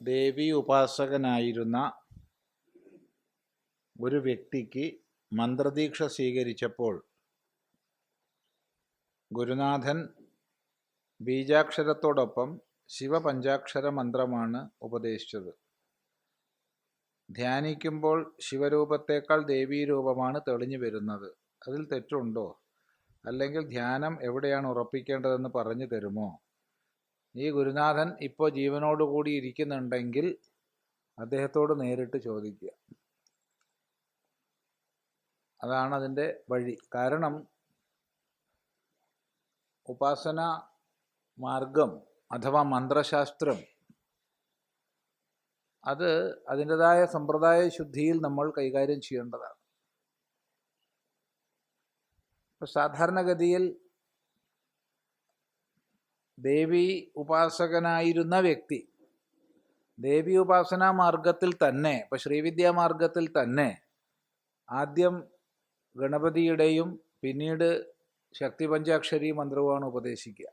ദേവി ഉപാസകനായിരുന്ന ഒരു വ്യക്തിക്ക് മന്ത്രദീക്ഷ സ്വീകരിച്ചപ്പോൾ ഗുരുനാഥൻ ബീജാക്ഷരത്തോടൊപ്പം ശിവപഞ്ചാക്ഷര മന്ത്രമാണ് ഉപദേശിച്ചത്. ധ്യാനിക്കുമ്പോൾ ശിവരൂപത്തേക്കാൾ ദേവീരൂപമാണ് തെളിഞ്ഞു വരുന്നത്. അതിൽ തെറ്റുണ്ടോ? അല്ലെങ്കിൽ ധ്യാനം എവിടെയാണ് ഉറപ്പിക്കേണ്ടതെന്ന് പറഞ്ഞു തരുമോ? ഈ ഗുരുനാഥൻ ഇപ്പോൾ ജീവനോടുകൂടി ഇരിക്കുന്നുണ്ടെങ്കിൽ അദ്ദേഹത്തോട് നേരിട്ട് ചോദിക്കുക. അതാണ് അതിന്റെ വഴി. കാരണം ഉപാസന മാർഗം അഥവാ മന്ത്രശാസ്ത്രം അത് അതിന്റെതായ സമ്പ്രദായ ശുദ്ധിയിൽ നമ്മൾ കൈകാര്യം ചെയ്യേണ്ടതാണ്. ഇപ്പോൾ സാധാരണഗതിയിൽ ദേവി ഉപാസകനായിരുന്ന വ്യക്തി. ദേവി ഉപാസനാ മാർഗത്തിൽ തന്നെ ഇപ്പം ശ്രീവിദ്യാ മാർഗത്തിൽ തന്നെ ആദ്യം ഗണപതിയുടെയും പിന്നീട് ശക്തി പഞ്ചാക്ഷരി മന്ത്രവുമാണ് ഉപദേശിക്കുക.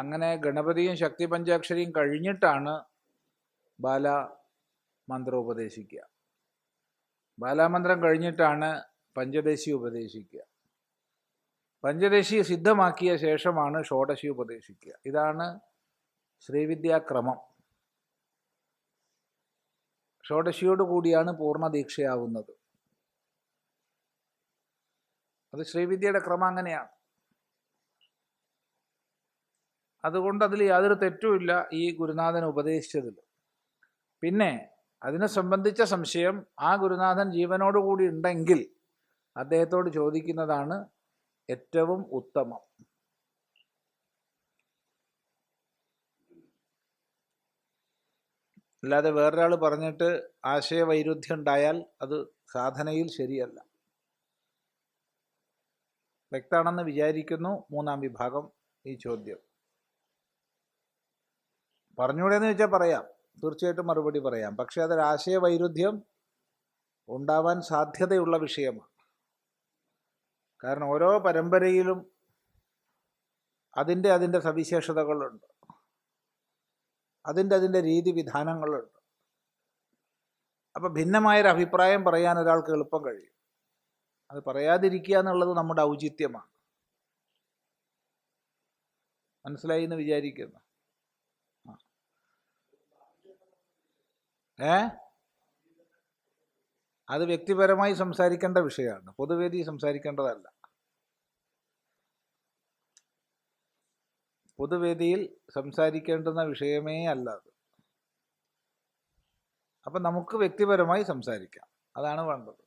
അങ്ങനെ ഗണപതിയും ശക്തി പഞ്ചാക്ഷരിയും കഴിഞ്ഞിട്ടാണ് ബാല മന്ത്രം ഉപദേശിക്കുക. ബാലാമന്ത്രം കഴിഞ്ഞിട്ടാണ് പഞ്ചദേശി ഉപദേശിക്കുക. പഞ്ചദശി സിദ്ധമാക്കിയ ശേഷമാണ് ഷോഡശി ഉപദേശിക്കുക. ഇതാണ് ശ്രീവിദ്യാക്രമം. ഷോഡശിയോട് കൂടിയാണ് പൂർണ ദീക്ഷയാവുന്നത് അത് ശ്രീവിദ്യയുടെ ക്രമം അങ്ങനെയാണ്. അതുകൊണ്ട് അതിൽ യാതൊരു തെറ്റുമില്ല ഈ ഗുരുനാഥൻ ഉപദേശിച്ചതിൽ. പിന്നെ അതിനെ സംബന്ധിച്ച സംശയം ആ ഗുരുനാഥൻ ജീവനോടുകൂടി ഉണ്ടെങ്കിൽ അദ്ദേഹത്തോട് ചോദിക്കുന്നതാണ് ഏറ്റവും ഉത്തമം. അല്ലാതെ വേറൊരാൾ പറഞ്ഞിട്ട് ആശയവൈരുദ്ധ്യം ഉണ്ടായാൽ അത് സാധനയിൽ ശരിയല്ല. വ്യക്താണെന്ന് വിചാരിക്കുന്നു. മൂന്നാം വിഭാഗം ഈ ചോദ്യം. പറഞ്ഞൂടെന്ന് വെച്ചാൽ പറയാം. തീർച്ചയായിട്ടും മറുപടി പറയാം. പക്ഷേ അതൊരാശയവൈരുദ്ധ്യം ഉണ്ടാവാൻ സാധ്യതയുള്ള വിഷയമാണ്. കാരണം ഓരോ പരമ്പരയിലും അതിന്റെ അതിന്റെ സവിശേഷതകളുണ്ട്. അതിന്റെ അതിന്റെ രീതി വിധാനങ്ങളുണ്ട്. അപ്പം ഭിന്നമായൊരു അഭിപ്രായം പറയാൻ ഒരാൾക്ക് എളുപ്പം കഴിയും. അത് പറയാതിരിക്കുക എന്നുള്ളത് നമ്മുടെ ഔചിത്യമാണ്. മനസ്സിലായി എന്ന് വിചാരിക്കുന്നു. ഏ? അത് വ്യക്തിപരമായി സംസാരിക്കേണ്ട വിഷയമാണ്. പൊതുവേദി സംസാരിക്കേണ്ടതല്ല. പൊതുവേദിയിൽ സംസാരിക്കേണ്ടുന്ന വിഷയമേ അല്ല അത്. അപ്പം നമുക്ക് വ്യക്തിപരമായി സംസാരിക്കാം. അതാണ് വേണ്ടത്.